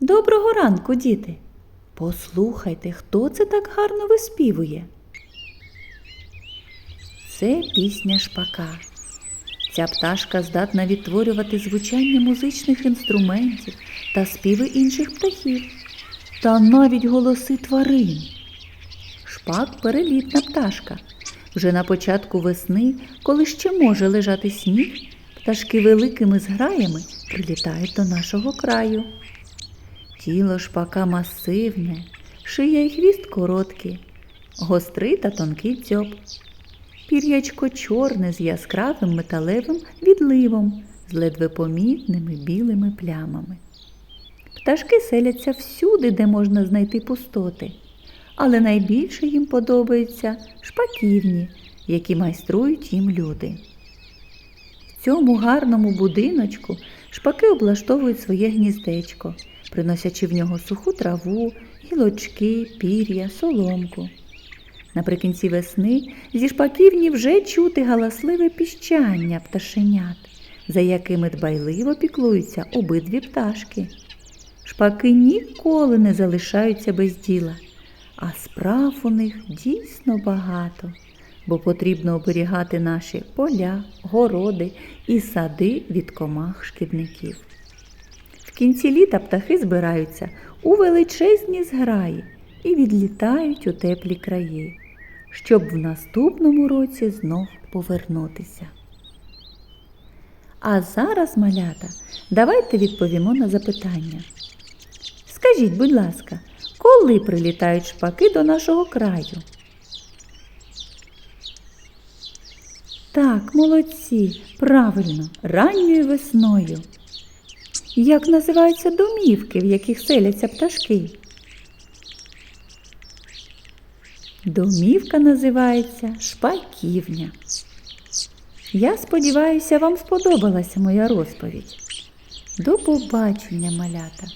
Доброго ранку, діти. Послухайте, хто це так гарно виспівує? Це пісня шпака. Ця пташка здатна відтворювати звучання музичних інструментів та співи інших птахів, та навіть голоси тварин. Шпак перелітна пташка. Вже на початку весни, коли ще може лежати сніг, пташки великими зграями прилітають до нашого краю. Тіло шпака масивне, шия й хвіст короткі, гострий та тонкий дзьоб. Пір'ячко чорне з яскравим металевим відливом, з ледве помітними білими плямами. Пташки селяться всюди, де можна знайти пустоти, але найбільше їм подобаються шпаківні, які майструють їм люди. В цьому гарному будиночку шпаки облаштовують своє гніздечко, приносячи в нього суху траву, гілочки, пір'я, соломку. Наприкінці весни зі шпаківні вже чути галасливе піщання пташенят, за якими дбайливо піклуються обидві пташки. Шпаки ніколи не залишаються без діла, а справ у них дійсно багато, бо потрібно оберігати наші поля, городи і сади від комах шкідників. В кінці літа птахи збираються у величезні зграї і відлітають у теплі краї, щоб в наступному році знов повернутися. А зараз, малята, давайте відповімо на запитання. Скажіть, будь ласка, коли прилітають шпаки до нашого краю? Так, молодці, правильно, ранньою весною. Як називаються домівки, в яких селяться пташки? Домівка називається шпаківня. Я сподіваюся, вам сподобалася моя розповідь. До побачення, малята!